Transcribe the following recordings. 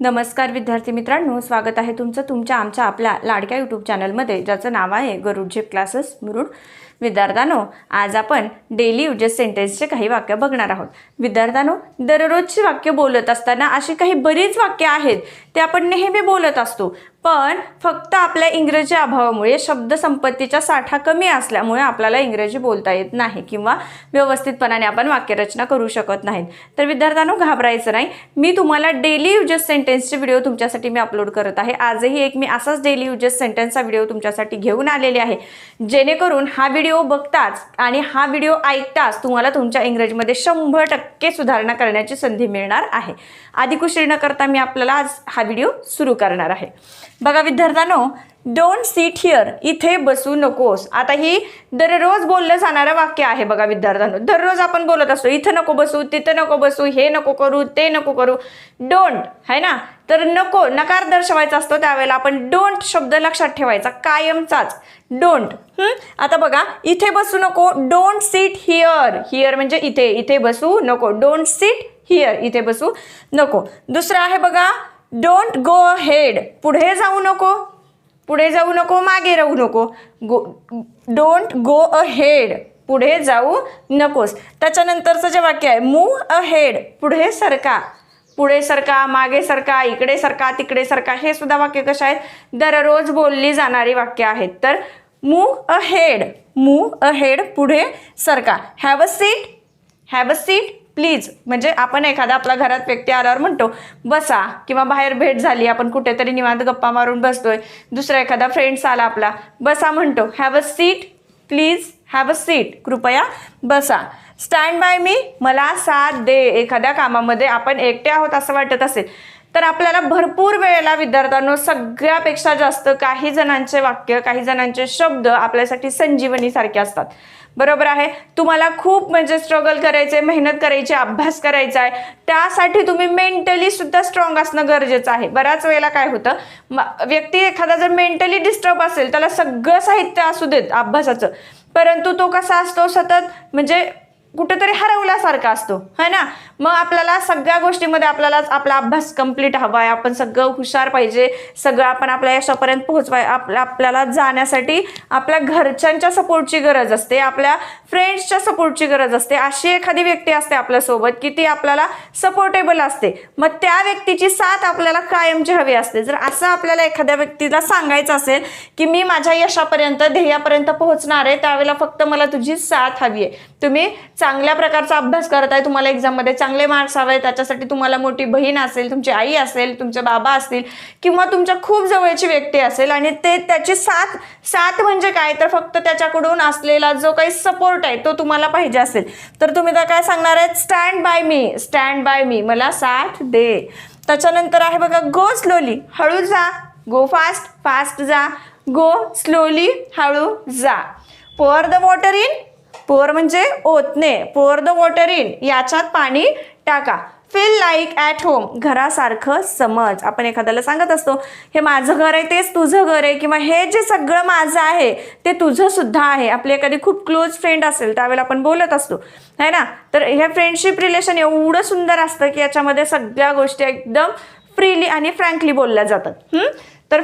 नमस्कार विद्यार्थी मित्रांनो स्वागत आहे तुमचं तुमच्या आमच्या आपल्या लाडक्या यूट्यूब चॅनलमध्ये ज्याचं नाव आहे गरुड झेप क्लासेस मुरुड. विद्यार्थ्यानो आज आपण डेली युजेस सेंटेन्सचे काही वाक्य बघणार आहोत. विद्यार्थ्यानो दररोजची वाक्य बोलत असताना अशी काही बरीच वाक्य आहेत ते आपण नेहमी बोलत असतो. पण फक्त आपल्या इंग्रजी अभावामुळे शब्दसंपत्तीचा साठा कमी असल्यामुळे आपल्याला इंग्रजी बोलता येत नाही किंवा व्यवस्थितपणाने आपण वाक्यरचना करू शकत नाहीत. तर विद्यार्थ्यांनो घाबरायचं नाही. मी तुम्हाला डेली युजेस सेंटेन्सचे व्हिडिओ तुमच्यासाठी मी अपलोड करत आहे. आजही एक मी असाच डेली युजेस सेंटेन्सचा व्हिडिओ तुमच्यासाठी घेऊन आलेले आहे. जेणेकरून हा व्हिडिओ बघताच आणि हा व्हिडिओ ऐकताच तुम्हाला तुमच्या इंग्रजीमध्ये शंभर टक्के सुधारणा करण्याची संधी मिळणार आहे. आधी कुशरी न करता मी आपल्याला आज हा व्हिडिओ सुरू करणार आहे. बघा विद्यार्थ्यांनो डोंट सीट हिअर इथे बसू नकोस. आता ही दररोज बोललं जाणारं वाक्य आहे बघा विद्यार्थ्यांनो. दररोज आपण बोलत असतो इथं नको बसू तिथं नको बसू हे नको करू ते नको करू. डोंट है ना? तर नको नकार दर्शवायचा असतो त्यावेळेला आपण डोंट शब्द लक्षात ठेवायचा कायमचाच. डोंट आता बघा इथे बसू नको डोंट सीट हिअर हिअर म्हणजे इथे इथे बसू नको. डोंट सीट हिअर इथे बसू नको. दुसरं आहे बघा डोंट गो हेड पुढे जाऊ नको. पुढे जाऊ नको मागे राहू नको. Go don't go a head पुढे जाऊ नकोस. त्याच्यानंतरचं जे वाक्य आहे मूव अ हेड पुढे सरका. पुढे सरका मागे सरका इकडे सरका तिकडे सरका हे सुद्धा वाक्य कशा आहेत? दररोज बोलली जाणारी वाक्य आहेत. तर move ahead move ahead पुढे सरका. Have a seat have a seat please म्हणजे आपण एखादा आपल्या घरात व्यक्ती आल्यावर म्हणतो बसा किंवा बाहेर भेट झाली आपण कुठेतरी निवांत गप्पा मारून बसतोय. दुसरा एखादा फ्रेंड्स आला आपला बसा म्हणतो have a seat please have a seat कृपया बसा. स्टँड बाय मी मला साथ दे. एखाद्या कामामध्ये आपण एकटे आहोत असं वाटत असेल तर आपल्याला भरपूर वेळेला विद्यार्थ्यांनो सगळ्यापेक्षा जास्त काही जणांचे वाक्य काही जणांचे शब्द आपल्यासाठी संजीवनीसारखे असतात. बरोबर आहे? तुम्हाला खूप म्हणजे स्ट्रगल करायचं आहे मेहनत करायची अभ्यास करायचा आहे त्यासाठी तुम्ही मेंटली सुद्धा स्ट्रॉंग असणं गरजेचं आहे. बऱ्याच वेळेला काय होतं? म- व्यक्ती एखादा जर मेंटली डिस्टर्ब असेल त्याला सगळं साहित्य असू देत अभ्यासाचं. परंतु तो कसा असतो? सतत म्हणजे कुठेतरी हरवल्यासारखा असतो है ना? मग आपल्याला सगळ्या गोष्टीमध्ये आपल्याला आपला अभ्यास कंप्लीट हवा आहे आपण सगळं हुशार पाहिजे सगळं आपण आपल्या यशापर्यंत पोहोचवाय आपल्या आपल्याला जाण्यासाठी आपल्या घरच्यांच्या सपोर्टची गरज असते आपल्या फ्रेंड्सच्या सपोर्टची गरज असते. अशी एखादी व्यक्ती असते आपल्यासोबत की ती आपल्याला सपोर्टेबल असते. मग त्या व्यक्तीची साथ आपल्याला कायमची हवी असते. जर असं आपल्याला एखाद्या व्यक्तीला सांगायचं असेल की मी माझ्या यशापर्यंत ध्येयापर्यंत पोहोचणार आहे त्यावेळेला फक्त मला तुझी साथ हवी आहे. तुम्ही चांगल्या प्रकारचा अभ्यास करत आहे तुम्हाला एक्झाममध्ये चांगले मार्क्स हवे त्याच्यासाठी तुम्हाला मोठी बहीण असेल तुमची आई असेल तुमचे बाबा असतील किंवा तुमच्या खूप जवळची व्यक्ती असेल आणि ते त्याची साथ साथ म्हणजे काय? तर फक्त त्याच्याकडून असलेला जो काही सपोर्ट आहे तो तुम्हाला पाहिजे असेल. तर तुम्ही तर काय सांगणार आहेत? Stand by me stand by me मला साथ दे. त्याच्यानंतर आहे बघा गो स्लोली हळू जा. गो फास्ट फास्ट जा. गो स्लोली हळू जा. Pour the water in pour म्हणजे ओतणे. पोअर द वॉटर इन याच्यात पाणी टाका. फील लाईक ॲट होम घरासारखं समज. आपण एखाद्याला सांगत असतो हे माझं घर आहे तेच तुझं घर आहे किंवा हे जे सगळं माझं आहे ते तुझं सुद्धा आहे. आपली एखादी खूप क्लोज फ्रेंड असेल त्यावेळेला आपण बोलत असतो. है ना? तर हे फ्रेंडशिप रिलेशन एवढं सुंदर असतं की याच्यामध्ये सगळ्या गोष्टी एकदम फ्रीली आणि फ्रँकली बोलल्या जातात. तर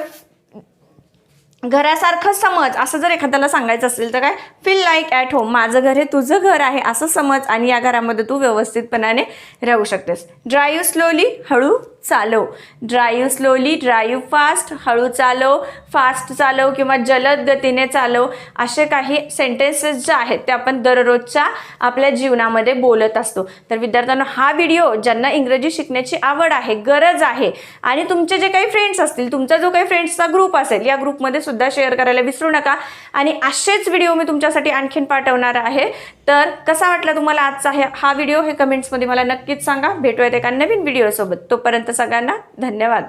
घरासारखं समज असं जर एखाद्याला सांगायचं असेल तर काय? फील लाईक ॲट होम माझं घर हे तुझं घर आहे असं समज आणि या घरामध्ये तू व्यवस्थितपणाने राहू शकतेस. ड्राईव्ह स्लोली हळू चालव. ड्राईव्ह स्लोली ड्राईव्ह फास्ट हळू चालव फास्ट चालव किंवा जलद गतीने चालव असे काही सेंटेन्सेस जे आहेत ते आपण दररोजच्या आपल्या जीवनामध्ये बोलत असतो. तर विद्यार्थ्यांना हा व्हिडिओ ज्यांना इंग्रजी शिकण्याची आवड आहे गरज आहे आणि तुमचे जे काही फ्रेंड्स असतील तुमचा जो काही फ्रेंड्सचा ग्रुप असेल या ग्रुपमध्ये सुद्धा शेअर करायला विसरू नका. आणि असेच व्हिडिओ मी तुमच्यासाठी आणखीन पाठवणार आहे. तर कसा वाटला तुम्हाला आजचा हा व्हिडिओ हे कमेंट्समध्ये मला नक्कीच सांगा. भेटूयात एका नवीन व्हिडिओसोबत तोपर्यंत सगळ्यांना धन्यवाद.